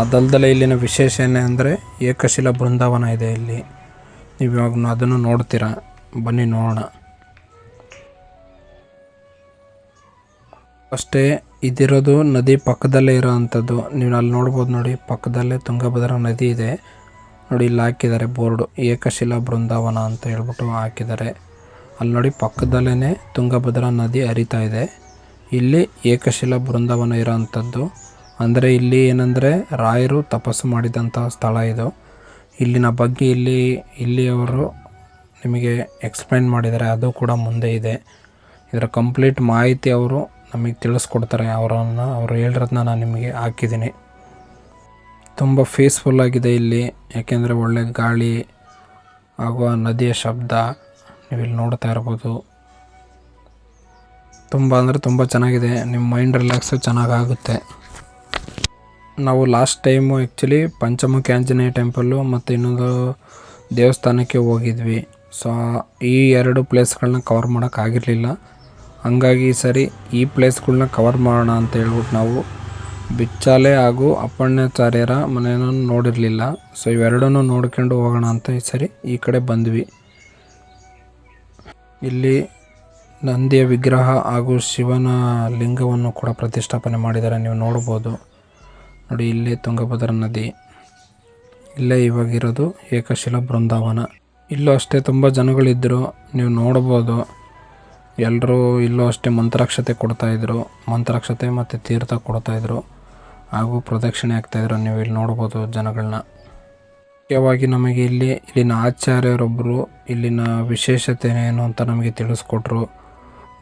ಅದಲ್ದಲೆ ಇಲ್ಲಿನ ವಿಶೇಷ ಏನೆಂದರೆ ಏಕಶಿಲ ಬೃಂದಾವನ ಇದೆ ಇಲ್ಲಿ. ನೀವು ಇವಾಗ ಅದನ್ನು ನೋಡ್ತೀರಾ? ಬನ್ನಿ ನೋಡೋಣ. ಅಷ್ಟೇ, ಇದಿರೋದು ನದಿ ಪಕ್ಕದಲ್ಲೇ ಇರೋ ಅಂಥದ್ದು ನೀವು ಅಲ್ಲಿ ನೋಡ್ಬೋದು ನೋಡಿ, ಪಕ್ಕದಲ್ಲೇ ತುಂಗಭದ್ರಾ ನದಿ ಇದೆ. ನೋಡಿ, ಇಲ್ಲಿ ಹಾಕಿದ್ದಾರೆ ಬೋರ್ಡು. ಏಕಶಿಲಾ ಬೃಂದಾವನ ಅಂತ ಹೇಳ್ಬಿಟ್ಟು ಹಾಕಿದ್ದಾರೆ. ಅಲ್ಲಿ ನೋಡಿ ಪಕ್ಕದಲ್ಲೇ ತುಂಗಭದ್ರಾ ನದಿ ಹರಿತಾ ಇದೆ. ಇಲ್ಲಿ ಏಕಶಿಲಾ ಬೃಂದಾವನ ಇರೋವಂಥದ್ದು. ಅಂದರೆ ಇಲ್ಲಿ ಏನಂದರೆ, ರಾಯರು ತಪಸ್ಸು ಮಾಡಿದಂಥ ಸ್ಥಳ ಇದು. ಇಲ್ಲಿನ ಬಗ್ಗೆ ಇಲ್ಲಿ, ಇಲ್ಲಿಯವರು ನಿಮಗೆ ಎಕ್ಸ್ಪ್ಲೈನ್ ಮಾಡಿದ್ದಾರೆ. ಅದು ಕೂಡ ಮುಂದೆ ಇದೆ. ಇದರ ಕಂಪ್ಲೀಟ್ ಮಾಹಿತಿ ಅವರು ನಮಗೆ ತಿಳಿಸ್ಕೊಡ್ತಾರೆ. ಅವರನ್ನು, ಅವರು ಹೇಳಿರೋದನ್ನ ನಾನು ನಿಮಗೆ ಹಾಕಿದ್ದೀನಿ. ತುಂಬ ಪೀಸ್ಫುಲ್ ಆಗಿದೆ ಇಲ್ಲಿ. ಯಾಕೆಂದರೆ ಒಳ್ಳೆ ಗಾಳಿ ಹಾಗೂ ಆ ನದಿಯ ಶಬ್ದ ನೀವು ಇಲ್ಲಿ ನೋಡ್ತಾ ಇರ್ಬೋದು. ತುಂಬ ಅಂದರೆ ತುಂಬ ಚೆನ್ನಾಗಿದೆ. ನಿಮ್ಮ ಮೈಂಡ್ ರಿಲ್ಯಾಕ್ಸು ಚೆನ್ನಾಗಾಗುತ್ತೆ ನಾವು last time actually Panchamukhi Anjaneya temple ಮತ್ತು ಇನ್ನೊಂದು ದೇವಸ್ಥಾನಕ್ಕೆ ಹೋಗಿದ್ವಿ. ಸೊ ಈ ಎರಡು ಪ್ಲೇಸ್ಗಳನ್ನ ಕವರ್ ಮಾಡೋಕ್ಕಾಗಿರಲಿಲ್ಲ ಹಂಗಾಗಿ ಈ ಸರಿ ಈ ಪ್ಲೇಸ್ಗಳನ್ನ ಕವರ್ ಮಾಡೋಣ ಅಂತ ಹೇಳ್ಬಿಟ್ಟು ನಾವು ಬಿಚ್ಚಾಲೆ ಹಾಗೂ ಅಪ್ಪಣ್ಣಾಚಾರ್ಯರ ಮನೆಯನ್ನು ನೋಡಿರಲಿಲ್ಲ. ಸೊ ಇವೆರಡನ್ನು ನೋಡ್ಕೊಂಡು ಹೋಗೋಣ ಅಂತ ಈ ಸರಿ ಈ ಕಡೆ ಬಂದ್ವಿ. ಇಲ್ಲಿ ನಂದಿಯ ವಿಗ್ರಹ ಹಾಗೂ ಶಿವನ ಲಿಂಗವನ್ನು ಕೂಡ ಪ್ರತಿಷ್ಠಾಪನೆ ಮಾಡಿದ್ದಾರೆ. ನೀವು ನೋಡ್ಬೋದು. ನೋಡಿ, ಇಲ್ಲಿ ತುಂಗಭದ್ರಾ ನದಿ. ಇಲ್ಲೇ ಇವಾಗಿರೋದು ಏಕಶಿಲಾ ಬೃಂದಾವನ. ಇಲ್ಲೂ ಅಷ್ಟೇ ತುಂಬ ಜನಗಳಿದ್ದರು ನೀವು ನೋಡ್ಬೋದು. ಎಲ್ಲರೂ ಇಲ್ಲೂ ಅಷ್ಟೇ ಮಂತ್ರಾಕ್ಷತೆ ಕೊಡ್ತಾಯಿದ್ರು ಮಂತ್ರಾಕ್ಷತೆ ಮತ್ತು ತೀರ್ಥ ಕೊಡ್ತಾಯಿದ್ರು ಹಾಗೂ ಪ್ರದಕ್ಷಿಣೆ ಆಗ್ತಾಯಿದ್ರು ನೀವು ಇಲ್ಲಿ ನೋಡ್ಬೋದು ಜನಗಳನ್ನ. ಮುಖ್ಯವಾಗಿ ನಮಗೆ ಇಲ್ಲಿ, ಇಲ್ಲಿನ ಆಚಾರ್ಯರೊಬ್ಬರು ಇಲ್ಲಿನ ವಿಶೇಷತೆ ಏನು ಅಂತ ನಮಗೆ ತಿಳಿಸ್ಕೊಟ್ರು.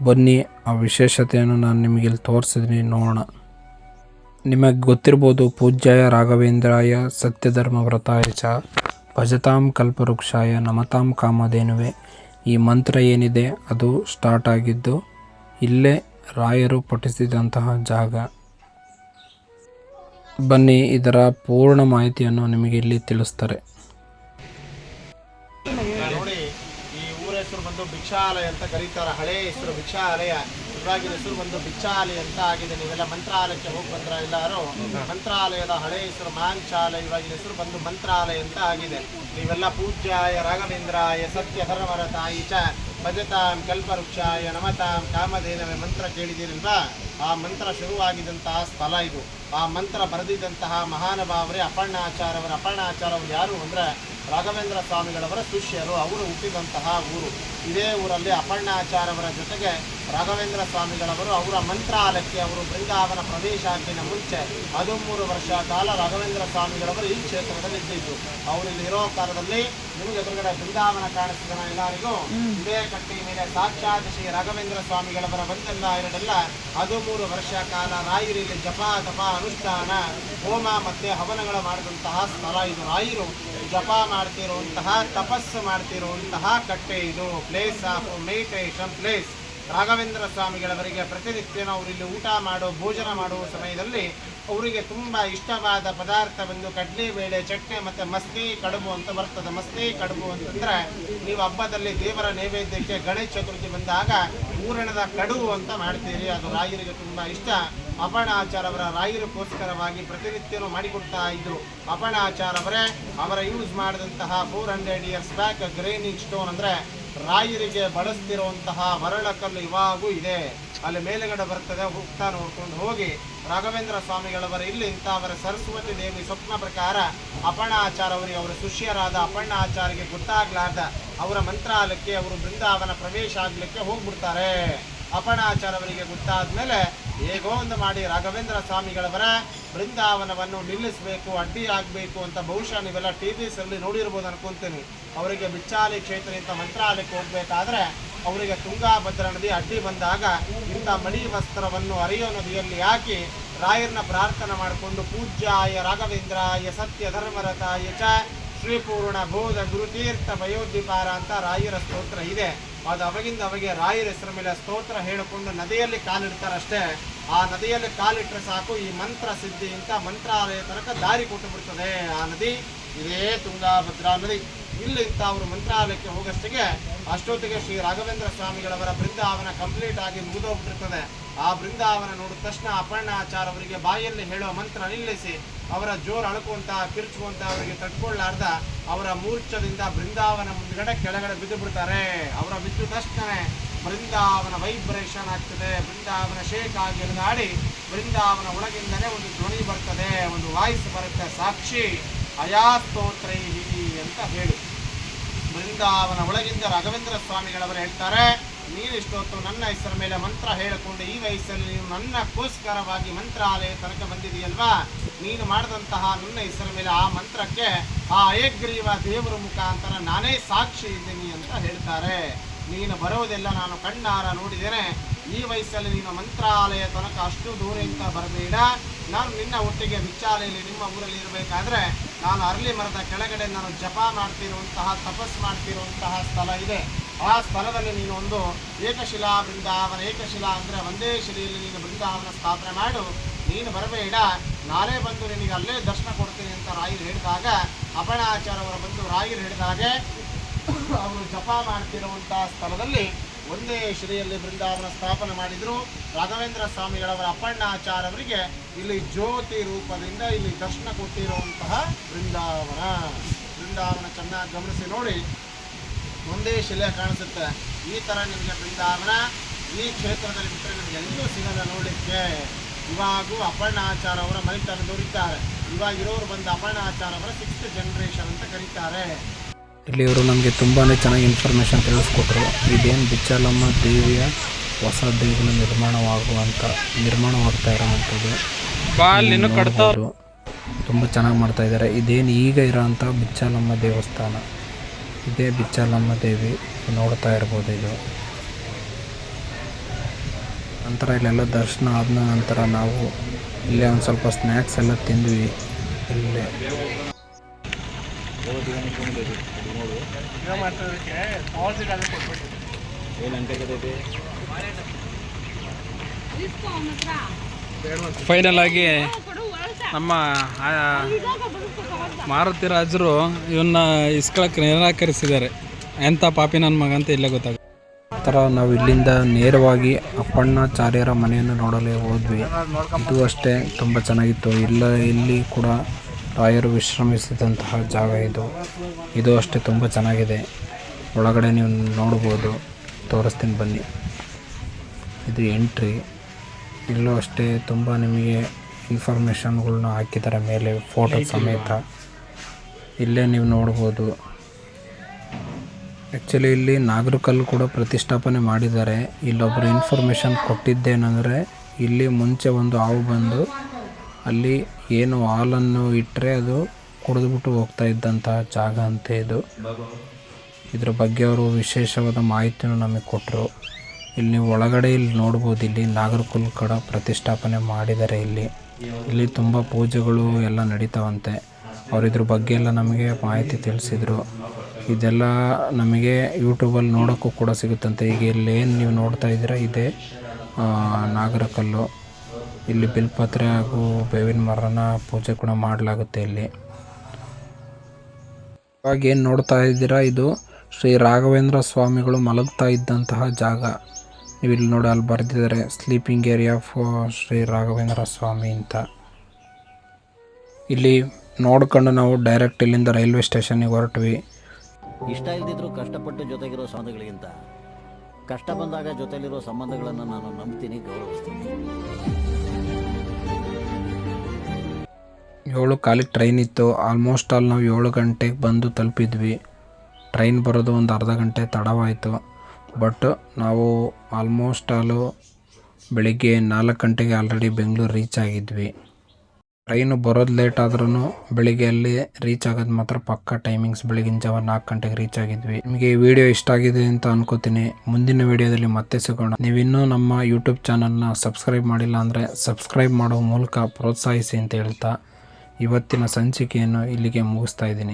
ಬನ್ನಿ, ಆ ವಿಶೇಷತೆಯನ್ನು ನಾನು ನಿಮಗೆ ಇಲ್ಲಿ ತೋರಿಸಿದ್ದೀನಿ ನೋಡೋಣ. ನಿಮಗೆ ಗೊತ್ತಿರ್ಬೋದು, ಪೂಜ್ಯಾಯ ರಾಘವೇಂದ್ರಾಯ ಸತ್ಯಧರ್ಮ ವ್ರತಾಯ ಚ ಭಜತಾಂ ಕಲ್ಪವೃಕ್ಷಾಯ ನಮತಾಂ ಕಾಮಧೇನುವೆ. ಈ ಮಂತ್ರ ಏನಿದೆ, ಅದು ಸ್ಟಾರ್ಟ್ ಆಗಿದ್ದು, ಇಲ್ಲೇ ರಾಯರು ಪಠಿಸಿದಂತಹ ಜಾಗ. ಬನ್ನಿ, ಇದರ ಪೂರ್ಣ ಮಾಹಿತಿಯನ್ನು ನಿಮಗೆ ಇಲ್ಲಿ ತಿಳಿಸ್ತಾರೆ. ನೋಡಿ, ಈ ಊರ ಹೆಸರು ಬಂದು ಭಿಕ್ಷಾಲಯ ಅಂತ ಕರೀತಾರೆ. ಹಳೆ ಹೆಸರು ಭಿಕ್ಷಾಲಯ. ಇವಾಗಿನ ಹೆಸರು ಬಂದು ಭಿಕ್ಷಾಲಯ ಅಂತ ಆಗಿದೆ. ನೀವೆಲ್ಲ ಮಂತ್ರಾಲಯಕ್ಕೆ ಹೋಗಿ ಬಂದ್ರ ಎಲ್ಲಾರು ಮಂತ್ರಾಲಯದ ಹಳೆ ಹೆಸರು ಮಾಂಚಾಲಯ, ಇವಾಗಿನ ಹೆಸರು ಬಂದು ಮಂತ್ರಾಲಯ ಅಂತ ಆಗಿದೆ. ನೀವೆಲ್ಲ ಪೂಜ್ಯಾಯ ರಾಘವೇಂದ್ರಾಯ ಸತ್ಯ ಹರವರ ತಾಯಿ ಚ. ಭಜತಾಂ ಕಲ್ಪವೃಕ್ಷಾಯ ನಮತಾಂ ಕಾಮಧೇನವೇ ಮಂತ್ರ ಕೇಳಿದಿರಲ್ವಾ ಆ ಮಂತ್ರ ಶುರುವಾಗಿದ್ದಂತಹ ಸ್ಥಳ ಇದು. ಆ ಮಂತ್ರ ಬರೆದಿದ್ದಂತಹ ಮಹಾನುಭಾವರೇ ಅಪರ್ಣಾಚಾರ್ಯವರು ಅಪರ್ಣಾಚಾರ್ಯವರು ಯಾರು ಅಂದ್ರೆ ರಾಘವೇಂದ್ರ ಸ್ವಾಮಿಗಳವರ ಶಿಷ್ಯರು ಅವರು ಹುಟ್ಟಿದಂತಹ ಊರು. ಇದೇ ಊರಲ್ಲಿ ಅಪರ್ಣಾಚಾರ್ಯವರ ಜೊತೆಗೆ ರಾಘವೇಂದ್ರ ಸ್ವಾಮಿಗಳವರು ಅವರ ಮಂತ್ರಾಲಯಕ್ಕೆ ಅವರು ಬೃಂದಾವನ ಪ್ರವೇಶ ಆಗಿನ ಮುಂಚೆ ಹದಿಮೂರು ವರ್ಷ ಕಾಲ ರಾಘವೇಂದ್ರ ಸ್ವಾಮಿಗಳವರು ಈ ಕ್ಷೇತ್ರದಲ್ಲಿ ಇದ್ದಿದ್ದು. ಅವರು ಇಲ್ಲಿ ಇರೋ ಕಾಲದಲ್ಲಿ ನಿಮಗೆ ಎದುರುಗಡೆ ಬೃಂದಾವನ ಕಾಣಿಸಿದ ಎಲ್ಲರಿಗೂ. ಇದೇ ಕಟ್ಟಿ ಮೇಲೆ ಸಾಕ್ಷಾತ್ ಶ್ರೀ ರಾಘವೇಂದ್ರ ಸ್ವಾಮಿಗಳವರ ಬಂದೆಲ್ಲ ಎರಡೆಲ್ಲ ಹದಿಮೂರು ವರ್ಷ ಕಾಲ ರಾಯರಿಗೆ ಜಪ ತಪ ಅನುಷ್ಠಾನ ಹೋಮ ಮತ್ತೆ ಹವನಗಳ ಮಾಡಿದಂತಹ ಸ್ಥಳ ಇದು. ರಾಯರು ಜಪ ಮಾಡ್ತಿರುವಂತಹ, ತಪಸ್ಸು ಮಾಡ್ತಿರುವಂತಹ ಕಟ್ಟೆ ಇದು. Place of meditation place Raghavendra ಸ್ವಾಮಿಗಳವರಿಗೆ ಪ್ರತಿನಿತ್ಯ ಇಲ್ಲಿ ಊಟ ಮಾಡೋ, ಭೋಜನ ಮಾಡುವ ಸಮಯದಲ್ಲಿ ಅವರಿಗೆ ತುಂಬ ಇಷ್ಟವಾದ ಪದಾರ್ಥ ಪದಾರ್ಥವೆಂದು ಕಡಲೆಬೇಳೆ ಚಟ್ನಿ ಮತ್ತು ಮಸ್ತಿ ಕಡುಬು ಅಂತ ಬರ್ತದೆ. ಮಸ್ತಿ ಕಡುಬು ಅಂತಂದ್ರೆ ನೀವು ಹಬ್ಬದಲ್ಲಿ ದೇವರ ನೈವೇದ್ಯಕ್ಕೆ ಗಣೇಶ ಚತುರ್ಥಿ ಬಂದಾಗ ಊರಣದ ಕಡು ಅಂತ ಮಾಡ್ತೀರಿ. ಅದು ರಾಯರಿಗೆ ತುಂಬ ಇಷ್ಟ. ಅಪರ್ಣಾಚಾರ ಅವರ ರಾಯರಿಗೋಸ್ಕರವಾಗಿ ಪ್ರತಿನಿತ್ಯನೂ ಮಾಡಿಕೊಡ್ತಾ ಇದ್ರು. ಅಪರ್ಣಾಚಾರ ಅವರೇ, ಅವರ ಯೂಸ್ ಮಾಡಿದಂತಹ four hundred years back grinding stone ಅಂದ್ರೆ ರಾಯರಿಗೆ ಬಳಸ್ತಿರುವಂತಹ ಮರಳಕಲ್ಲು ಇವಾಗೂ ಇದೆ. ಅಲ್ಲಿ ಮೇಲುಗಡೆ ಬರ್ತದೆ, ಹೋಗ್ತಾ ನೋಡ್ಕೊಂಡು ಹೋಗಿ. ರಾಘವೇಂದ್ರ ಸ್ವಾಮಿಗಳವರ ಇಲ್ಲಿ ಇಂಥವರ ಸರಸ್ವತಿ ದೇವಿ ಸ್ವಪ್ನ ಪ್ರಕಾರ ಅಪರ್ಣಾಚಾರ ಅವರಿಗೆ, ಅವರ ಶಿಷ್ಯರಾದ ಆಚಾರಿಗೆ ಗೊತ್ತಾಗ್ಲಾರ್ದ ಅವರ ಮಂತ್ರಾಲಯಕ್ಕೆ, ಅವರು ಬೃಂದಾವನ ಪ್ರವೇಶ ಆಗ್ಲಿಕ್ಕೆ ಹೋಗ್ಬಿಡ್ತಾರೆ. ಅಪಣಾಚಾರವರಿಗೆ ಗೊತ್ತಾದ್ಮೇಲೆ ಹೇಗೋ ಒಂದು ಮಾಡಿ ರಾಘವೇಂದ್ರ ಸ್ವಾಮಿಗಳವರ, ಬೃಂದಾವನವನ್ನು ನಿಲ್ಲಿಸಬೇಕು, ಅಡ್ಡಿ ಆಗಬೇಕು ಅಂತ ಬಹುಶಃ ನೀವೆಲ್ಲ ಟಿ ವಿಸಲ್ಲಿ ನೋಡಿರ್ಬೋದು ಅನ್ಕೊಂತೀನಿ. ಅವರಿಗೆ ಬಿಚ್ಚಾಲಿ ಕ್ಷೇತ್ರದಿಂದ ಮಂತ್ರಾಲಯಕ್ಕೆ ಹೋಗ್ಬೇಕಾದ್ರೆ ಅವರಿಗೆ ತುಂಗಾಭದ್ರಾ ನದಿ ಅಡ್ಡಿ ಬಂದಾಗ ಇಂಥ ಮಣಿ ವಸ್ತ್ರವನ್ನು ಅರಿಯೋ ನದಿಯಲ್ಲಿ ಹಾಕಿ ರಾಯರನ್ನ ಪ್ರಾರ್ಥನೆ ಮಾಡಿಕೊಂಡು ರಾಘವೇಂದ್ರ ರಾಘವೇಂದ್ರಾಯ ಸತ್ಯ ಧರ್ಮರತಾಯ ಚ ಶ್ರೀಪೂರ್ಣ ಬೋಧ ಗುರುತೀರ್ಥ ಭಯೋದ್ವಿಪಾರ ಅಂತ ರಾಯರ ಸ್ತೋತ್ರ ಇದೆ. ಅದು ಅವಾಗಿಂದ ಅವಾಗೆ ರಾಯರ ಹೆಸರ ಮೇಲೆ ಸ್ತೋತ್ರ ಹೇಳಿಕೊಂಡು ನದಿಯಲ್ಲಿ ಕಾಲಿಡ್ತಾರಷ್ಟೇ. ಆ ನದಿಯಲ್ಲಿ ಕಾಲಿಟ್ಟರೆ ಸಾಕು ಈ ಮಂತ್ರ ಸಿದ್ಧಿ ಅಂತ ಮಂತ್ರಾಲಯ ತನಕ ದಾರಿ ಕೊಟ್ಟು ಬಿಡ್ತದೆ. ಆ ನದಿ, ಇದೇ ತುಂಗಾಭದ್ರಾ ನದಿ. ಇಲ್ಲಿಂದ ಅವರು ಮಂತ್ರಾಲಯಕ್ಕೆ ಹೋಗಷ್ಟಿಗೆ ಅಷ್ಟೊತ್ತಿಗೆ ಶ್ರೀ ರಾಘವೇಂದ್ರ ಸ್ವಾಮಿಗಳವರ ಬೃಂದಾವನ ಕಂಪ್ಲೀಟ್ ಆಗಿ ಮುಗಿದೋಗ್ಬಿಟ್ಟಿರ್ತದೆ. ಆ ಬೃಂದಾವನ ನೋಡಿದ ತಕ್ಷಣ ಅಪರ್ಣಾಚಾರ ಅವರಿಗೆ ಬಾಯಲ್ಲಿ ಹೇಳುವ ಮಂತ್ರ ನಿಲ್ಲಿಸಿ, ಅವರ ಜೋರು ಅಳಕುವಂತ ಕಿರ್ಚುವಂತ ಅವರಿಗೆ ತಟ್ಕೊಳ್ಳಾರ್ದ ಅವರ ಮೂರ್ಛದಿಂದ ಬೃಂದಾವನ ಮುಂದ್ಗಡೆ ಕೆಳಗಡೆ ಬಿದ್ದು ಬಿಡ್ತಾರೆ ಅವರ ಬಿದ್ದು ತಕ್ಷಣ ಬೃಂದಾವನ ವೈಬ್ರೇಷನ್ ಆಗ್ತದೆ. ಬೃಂದಾವನ ಶೇಕ್ ಆಗಿ ಎಳೆದಾಡಿ ಬೃಂದಾವನ ಒಳಗಿಂದನೇ ಒಂದು ಧ್ವನಿ ಬರ್ತದೆ. ಒಂದು ವಾಯ್ಸ್ ಬರುತ್ತೆ, ಸಾಕ್ಷಿ ಅಯಾಸ್ತೋತ್ರೈಹಿ ಅಂತ ಹೇಳಿ. ಬೃಂದಾವನ ಒಳಗಿಂದ ರಾಘವೇಂದ್ರ ಸ್ವಾಮಿಗಳವರು ಹೇಳ್ತಾರೆ ನೀನು ಇಷ್ಟೊತ್ತು ನನ್ನ ಹೆಸರ ಮೇಲೆ ಮಂತ್ರ ಹೇಳಿಕೊಂಡು ಈ ವಯಸ್ಸಲ್ಲಿ ನೀನು ನನ್ನಕ್ಕೋಸ್ಕರವಾಗಿ ಮಂತ್ರಾಲಯ ತನಕ ಬಂದಿದೆಯಲ್ವಾ ನೀನು ಮಾಡಿದಂತಹ ನನ್ನ ಹೆಸರ ಮೇಲೆ ಆ ಮಂತ್ರಕ್ಕೆ ಆ ಏಗ್ರೀವ ದೇವರ ಮುಖಾಂತರ ನಾನೇ ಸಾಕ್ಷಿ ಇದ್ದೀನಿ ಅಂತ ಹೇಳ್ತಾರೆ. ನೀನು ಬರೋದೆಲ್ಲ ನಾನು ಕಣ್ಣಾರ ನೋಡಿದ್ದೇನೆ. ಈ ವಯಸ್ಸಲ್ಲಿ ನೀನು ಮಂತ್ರಾಲಯ ತನಕ ಅಷ್ಟು ದೂರದಿಂದ ಬರಬೇಡ. ನಾನು ನಿನ್ನ ಒಟ್ಟಿಗೆ ವಿಚಾರೆಯಲ್ಲಿ ನಿಮ್ಮ ಊರಲ್ಲಿ ಇರಬೇಕಾದ್ರೆ ನಾನು ಅರಳಿ ಮರದ ಕೆಳಗಡೆ ನಾನು ಜಪ ಮಾಡ್ತಿರುವಂತಹ ತಪಸ್ ಮಾಡ್ತಿರುವಂತಹ ಸ್ಥಳ ಇದೆ. ಆ ಸ್ಥಳದಲ್ಲಿ ನೀನು ಒಂದು ಏಕಶಿಲಾ ಬೃಂದಾವನ, ಏಕಶಿಲಾ ಅಂದರೆ ಒಂದೇ ಶಿಲೆಯಲ್ಲಿ ನೀನು ಬೃಂದಾವನ ಸ್ಥಾಪನೆ ಮಾಡು, ನೀನು ಬರಬೇಡ, ನಾನೇ ಬಂದು ನಿನಗೆ ಅಲ್ಲೇ ದರ್ಶನ ಕೊಡ್ತೀನಿ ಅಂತ ರಾಯರು ಹೇಳಿದಾಗ, ಅಪಣಾಚಾರ್ಯವರು ಬಂದು ರಾಯರು ಹೇಳಿದಾಗೆ, ಅವರು ಜಪ ಮಾಡ್ತಿರುವಂತಹ ಸ್ಥಳದಲ್ಲಿ ಒಂದೇ ಶ್ರೀಯಲ್ಲಿ ಬೃಂದಾವನ ಸ್ಥಾಪನೆ ಮಾಡಿದ್ರು. ರಾಘವೇಂದ್ರ ಸ್ವಾಮಿಗಳವರ ಅವರಿಗೆ ಇಲ್ಲಿ ಜ್ಯೋತಿ ರೂಪದಿಂದ ಇಲ್ಲಿ ದರ್ಶನ ಕೊಟ್ಟಿರುವಂತಹ ಬೃಂದಾವನ. ಬೃಂದಾವನ ಚೆನ್ನಾಗಿ ಗಮನಿಸಿ ನೋಡಿ. ಒಂದೇ ಶಿಲೆ ಕಾಣಿಸುತ್ತೆ. ಈ ತರ ನಿಮಗೆ ಬೃಂದಾವನ ಈ ಕ್ಷೇತ್ರದಲ್ಲಿ ಬಿಟ್ಟರೆ ನಿಮ್ಗೆ ಎಲ್ಲೂ ಸಿಗಲ್ಲ ನೋಡಲಿಕ್ಕೆ. ಇವಾಗೂ ಅಪರ್ಣಾಚಾರ ಅವರ ಮನೆ ದೊರೀತಾರೆ ಇವಾಗ ಇರೋರು ಬಂದು ಅಪರ್ಣಾಚಾರ ಅವರ ಸಿಕ್ಸ್ತ್ ಜನರೇಷನ್ ಅಂತ ಕರೀತಾರೆ. ಇಲ್ಲಿ ಇವರು ನಮಗೆ ತುಂಬಾ ಚೆನ್ನಾಗಿ ಇನ್ಫಾರ್ಮೇಷನ್ ತಿಳಿಸ್ಕೊಟ್ರು. ಇದೇನು ಬಿಚ್ಚಾಲಮ್ಮ ದೇವಿಯ ಹೊಸ ದೇಗುಲ ನಿರ್ಮಾಣವಾಗುವಂಥ ನಿರ್ಮಾಣವಾಗ್ತಾ ಇರೋವಂಥದ್ದು. ನೋಡ್ಬೋದು. ತುಂಬ ಚೆನ್ನಾಗಿ ಮಾಡ್ತಾ ಇದ್ದಾರೆ ಇದೇನು ಈಗ ಇರೋಂಥ ಬಿಚ್ಚಲಮ್ಮ ದೇವಸ್ಥಾನ. ಇದೇ ಬಿಚ್ಚಲಮ್ಮ ದೇವಿ. ನೋಡ್ತಾ ಇರ್ಬೋದು ಇದು. ನಂತರ ಇಲ್ಲೆಲ್ಲ ದರ್ಶನ ಆದ ನಂತರ ನಾವು ಇಲ್ಲೇ ಒಂದು ಸ್ವಲ್ಪ ಸ್ನ್ಯಾಕ್ಸ್ ಎಲ್ಲ ತಿಂದ್ವಿ ಇಲ್ಲೇ. ಫೈನಲ್ ಆಗಿ ನಮ್ಮ ಮಾರುತಿ ರಾಜರು ಇವನ್ನ ಇಸ್ಕೊಳಕ್ಕೆ ನಿರಾಕರಿಸಿದ್ದಾರೆ. ಎಂಥ ಪಾಪಿ ನನ್ನ ಮಗ ಅಂತ ಇಲ್ಲೇ ಗೊತ್ತಾಗ ಥರ ನಾವು ಇಲ್ಲಿಂದ ನೇರವಾಗಿ ಅಪ್ಪಣ್ಣಾಚಾರ್ಯರ ಮನೆಯನ್ನು ನೋಡಲು ಹೋದ್ವಿ. ಇದು ಅಷ್ಟೇ ತುಂಬ ಚೆನ್ನಾಗಿತ್ತು. ಇಲ್ಲ, ಇಲ್ಲಿ ಕೂಡ ರಾಯರು ವಿಶ್ರಮಿಸಿದಂತಹ ಜಾಗ ಇದು. ಇದು ಅಷ್ಟೇ ತುಂಬ ಚೆನ್ನಾಗಿದೆ. ಒಳಗಡೆ ನೀವು ನೋಡ್ಬೋದು. ತೋರಿಸ್ತೀನಿ ಬನ್ನಿ. ಇದು ಎಂಟ್ರಿ. ಇಲ್ಲೂ ಅಷ್ಟೇ ತುಂಬ ನಿಮಗೆ ಇನ್ಫಾರ್ಮೇಷನ್ಗಳ್ನ ಹಾಕಿದ್ದಾರೆ ಮೇಲೆ ಫೋಟೋ ಸಮೇತ. ಇಲ್ಲೇ ನೀವು ನೋಡ್ಬೋದು. ಆ್ಯಕ್ಚುಲಿ ಇಲ್ಲಿ ನಾಗರಕಲ್ಲು ಕೂಡ ಪ್ರತಿಷ್ಠಾಪನೆ ಮಾಡಿದ್ದಾರೆ. ಇಲ್ಲೊಬ್ಬರು ಇನ್ಫಾರ್ಮೇಷನ್ ಕೊಟ್ಟಿದ್ದೇನೆಂದರೆ ಇಲ್ಲಿ ಮುಂಚೆ ಒಂದು ಹಾವು ಬಂದು ಅಲ್ಲಿ ಏನು ಹಾಲನ್ನು ಇಟ್ಟರೆ ಅದು ಕುಡಿದ್ಬಿಟ್ಟು ಹೋಗ್ತಾ ಇದ್ದಂತಹ ಜಾಗ ಅಂತ ಇದು. ಇದ್ರ ಬಗ್ಗೆ ಅವರು ವಿಶೇಷವಾದ ಮಾಹಿತಿಯನ್ನು ನಮಗೆ ಕೊಟ್ಟರು ಇಲ್ಲಿ ನೀವು ಒಳಗಡೆ ಇಲ್ಲಿ ನೋಡ್ಬೋದು ಇಲ್ಲಿ ನಾಗರಕುಲ್ ಕೂಡ ಪ್ರತಿಷ್ಠಾಪನೆ ಮಾಡಿದ್ದಾರೆ ಇಲ್ಲಿ. ಇಲ್ಲಿ ತುಂಬ ಪೂಜೆಗಳು ಎಲ್ಲ ನಡೀತಾವಂತೆ. ಅವ್ರು ಇದ್ರ ಬಗ್ಗೆ ಎಲ್ಲ ನಮಗೆ ಮಾಹಿತಿ ತಿಳಿಸಿದ್ರು. ಇದೆಲ್ಲ ನಮಗೆ ಯೂಟ್ಯೂಬಲ್ಲಿ ನೋಡೋಕ್ಕೂ ಕೂಡ ಸಿಗುತ್ತಂತೆ. ಈಗ ಇಲ್ಲಿ ಏನು ನೀವು ನೋಡ್ತಾ ಇದ್ದೀರಾ? ಇದೆ ನಾಗರಕಲ್ಲು ಇಲ್ಲಿ ಬಿಲ್ಪತ್ರೆ ಹಾಗೂ ಬೇವಿನ ಮರನ ಪೂಜೆ ಕೂಡ ಮಾಡಲಾಗುತ್ತೆ ಇಲ್ಲಿ. ಇವಾಗ ಏನು ನೋಡ್ತಾ ಇದ್ದೀರಾ? ಇದು ಶ್ರೀ ರಾಘವೇಂದ್ರ ಸ್ವಾಮಿಗಳು ಮಲಗ್ತಾ ಇದ್ದಂತಹ ಜಾಗ. ನೀವು ಇಲ್ಲಿ ನೋಡಿ ಅಲ್ಲಿ ಬರೆದಿದ್ದಾರೆ sleeping area for Shri Raghavendra Swami ಅಂತ. ಇಲ್ಲಿ ನೋಡ್ಕೊಂಡು ನಾವು ಡೈರೆಕ್ಟ್ ಇಲ್ಲಿಂದ ರೈಲ್ವೆ ಸ್ಟೇಷನ್ಗೆ ಹೊರಟ್ವಿ. ಇಷ್ಟ ಇಲ್ದಿದ್ರು ಕಷ್ಟಪಟ್ಟು ಜೊತೆಗಿರೋ ಸಂಬಂಧಗಳಿಗಿಂತ ಕಷ್ಟ ಬಂದಾಗ ಜೊತೆಲಿರೋ ಸಂಬಂಧಗಳನ್ನು ನಾನು ನಂಬ್ತೀನಿ ಗೌರವಿಸ್ತೀನಿ. ಏಳು ಕಾಲಿಗೆ ಟ್ರೈನ್ ಇತ್ತು. ಆಲ್ಮೋಸ್ಟ್ ಆಲ್ ನಾವು ಏಳು ಗಂಟೆಗೆ ಬಂದು ತಲುಪಿದ್ವಿ. ಟ್ರೈನ್ ಬರೋದು ಒಂದು ಅರ್ಧ ಗಂಟೆ ತಡವಾಯಿತು. ಬಟ್ ನಾವು ಆಲ್ಮೋಸ್ಟ್ ಆಲು ಬೆಳಿಗ್ಗೆ ನಾಲ್ಕು ಗಂಟೆಗೆ ಆಲ್ರೆಡಿ ಬೆಂಗಳೂರು ರೀಚ್ ಆಗಿದ್ವಿ. ಟ್ರೈನು ಬರೋದು ಲೇಟ್ ಆದ್ರೂ ಬೆಳಿಗ್ಗೆ ಅಲ್ಲಿ ರೀಚ್ ಆಗೋದು ಮಾತ್ರ ಪಕ್ಕ ಟೈಮಿಂಗ್ಸ್ ಬೆಳಗಿನ ಜಾವ ನಾಲ್ಕು ಗಂಟೆಗೆ ರೀಚ್ ಆಗಿದ್ವಿ. ನಿಮಗೆ ಈ ವಿಡಿಯೋ ಇಷ್ಟ ಆಗಿದೆ ಅಂತ ಅನ್ಕೋತೀನಿ. ಮುಂದಿನ ವಿಡಿಯೋದಲ್ಲಿ ಮತ್ತೆ ಸಿಗೋಣ. ನೀವಿನ್ನೂ ನಮ್ಮ ಯೂಟ್ಯೂಬ್ ಚಾನಲ್ನ ಸಬ್ಸ್ಕ್ರೈಬ್ ಮಾಡಿಲ್ಲ ಅಂದರೆ ಸಬ್ಸ್ಕ್ರೈಬ್ ಮಾಡೋ ಮೂಲಕ ಪ್ರೋತ್ಸಾಹಿಸಿ ಅಂತ ಹೇಳ್ತಾ ಇವತ್ತಿನ ಸಂಚಿಕೆಯನ್ನು ಇಲ್ಲಿಗೆ ಮುಗಿಸ್ತಾ ಇದ್ದೀನಿ.